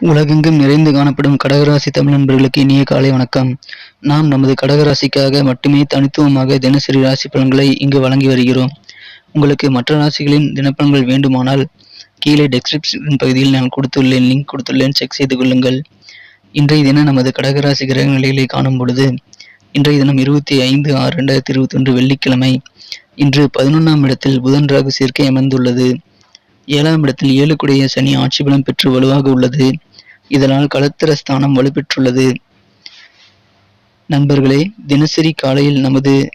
உலகெங்கும் நிறைந்து காணப்படும் கடகராசி தமிழ் நண்பர்களுக்கு இனிய காலை வணக்கம். நாம் நமது கடகராசிக்காக மட்டுமே தனித்துவமாக தினசரி ராசி பலன்களை இங்கு வழங்கி வருகிறோம். உங்களுக்கு மற்ற ராசிகளின் தினப்பலன்கள் வேண்டுமானால் கீழே டெஸ்கிரிப்ஷன் பகுதியில் நான் கொடுத்துள்ளேன் லிங்க் கொடுத்துள்ளேன் செக் செய்து கொள்ளுங்கள். இன்றைய தினம் நமது கடகராசி கிரக நிலைகளை காணும் பொழுது இன்றைய தினம் இருபத்தி ஐந்து ஆறு ரெண்டாயிரத்தி இருபத்தி ஒன்று வெள்ளிக்கிழமை இன்று பதினொன்றாம் இடத்தில் புதன் ராகு சேர்க்கை அமைந்துள்ளது ஏழாம் இடத்தில் ஏழுக்குடைய சனி ஆட்சி பலம் பெற்று வலுவாக உள்ளது. இதனால் களத்திர ஸ்தானம் வலுப்பெற்றுள்ளது. நண்பர்களே தினசரி காலையில் நமது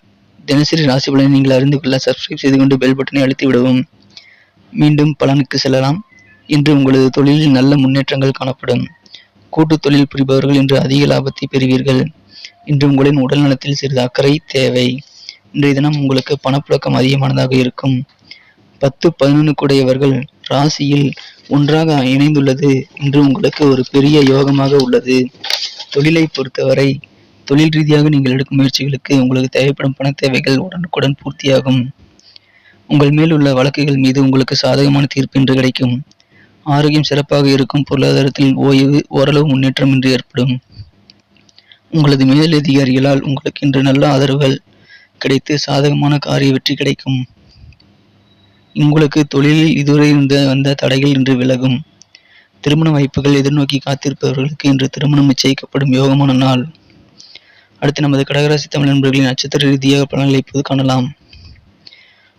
தினசரி ராசி பலனை நீங்கள் அறிந்து கொள்ள சப்ஸ்கிரைப் செய்து கொண்டு பெல் பட்டனை அழுத்தி விடவும். மீண்டும் பலனுக்கு செல்லலாம். இன்று உங்களது தொழிலில் நல்ல முன்னேற்றங்கள் காணப்படும். கூட்டு தொழில் புரிபவர்கள் இன்று அதிக லாபத்தை பெறுவீர்கள். இன்று உங்களின் உடல் நலத்தில் சிறிது அக்கறை தேவை. இன்றைய தினம் உங்களுக்கு பணப்புழக்கம் அதிகமானதாக இருக்கும். பத்து பதினொன்று கூடையவர்கள் ராசியில் ஒன்றாக இணைந்துள்ளது இன்று உங்களுக்கு ஒரு பெரிய யோகமாக உள்ளது. தொழிலை பொறுத்தவரை தொழில் ரீதியாக நீங்கள் எடுக்கும் முயற்சிகளுக்கு உங்களுக்கு தேவைப்படும் பண தேவைகள் உடனுக்குடன் பூர்த்தியாகும். உங்கள் மேல் உள்ள வழக்குகள் மீது உங்களுக்கு சாதகமான தீர்ப்பு இன்று கிடைக்கும். ஆரோக்கியம் சிறப்பாக இருக்கும் பொருளாதாரத்தில் ஓய்வு ஓரளவு முன்னேற்றம் இன்று ஏற்படும். உங்களது மேலதிகாரிகளால் உங்களுக்கு இன்று நல்ல ஆதரவுகள் கிடைத்து சாதகமான காரிய வெற்றி கிடைக்கும். உங்களுக்கு தொழிலில் இதுவரை இருந்த வந்த தடைகள் இன்று விலகும். திருமண வாய்ப்புகள் எதிர்நோக்கி காத்திருப்பவர்களுக்கு இன்று திருமணம் நிச்சயிக்கப்படும் யோகமான நாள். அடுத்து நமது கடகராசி தமிழ் நண்பர்களின் நட்சத்திர ரீதியாக பலன்களை இப்போது காணலாம்.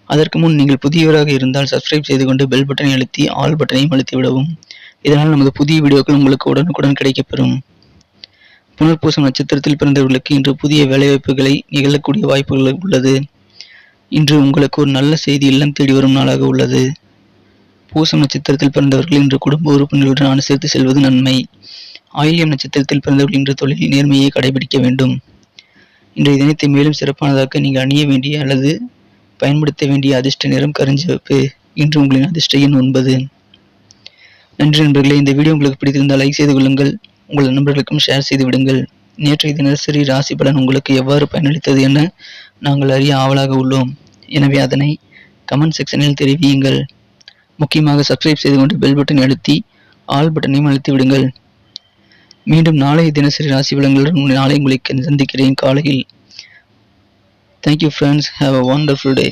அதற்கு முன் நீங்கள் புதியவராக இருந்தால் சப்ஸ்கிரைப் செய்து கொண்டு பெல் பட்டனை அழுத்தி ஆல் பட்டனையும் அழுத்தி விடவும். இதனால் நமது புதிய வீடியோக்கள் உங்களுக்கு உடனுக்குடன் கிடைக்கப்பெறும். புனர்பூசம் நட்சத்திரத்தில் பிறந்தவர்களுக்கு இன்று புதிய வேலைவாய்ப்புகளை நிகழக்கூடிய வாய்ப்புகள் உள்ளது. இன்று உங்களுக்கு ஒரு நல்ல செய்தி இல்லம் தேடி வரும் நாளாக உள்ளது. பூசம் நட்சத்திரத்தில் பிறந்தவர்கள் இன்று குடும்ப உறுப்பினர்களுடன் அனுசரித்து செல்வது நன்மை. ஆயில்யம் நட்சத்திரத்தில் பிறந்தவர்கள் இன்று தொழிலில் நேர்மையை கடைபிடிக்க வேண்டும். இன்றைய தினத்தை மேலும் சிறப்பானதாக்க நீங்கள் அணிய வேண்டிய அல்லது பயன்படுத்த வேண்டிய அதிர்ஷ்ட நிறம் கருஞ்சிவப்பு இன்று உங்களின் அதிர்ஷ்ட எண் ஒன்பது. நன்றி நண்பர்களே இந்த வீடியோ உங்களுக்கு பிடித்திருந்தால் லைக் செய்து கொள்ளுங்கள். உங்கள் நண்பர்களுக்கும் ஷேர் செய்து விடுங்கள். நேற்றைய தினசரி ராசி பலன் உங்களுக்கு எவ்வாறு பயனளித்தது என நாங்கள் அறிய ஆவலாக உள்ளோம். எனவே அதனை கமெண்ட் செக்ஷனில் தெரிவியுங்கள். முக்கியமாக சப்ஸ்கிரைப் செய்து கொண்டு பெல் பட்டனை அழுத்தி ஆல் பட்டனையும் அழுத்தி விடுங்கள். மீண்டும் நாளைய தினசரி ராசி பலன்களுடன் நாளை உங்களை சந்திக்கிறேன் காலையில். Thank you friends have a wonderful day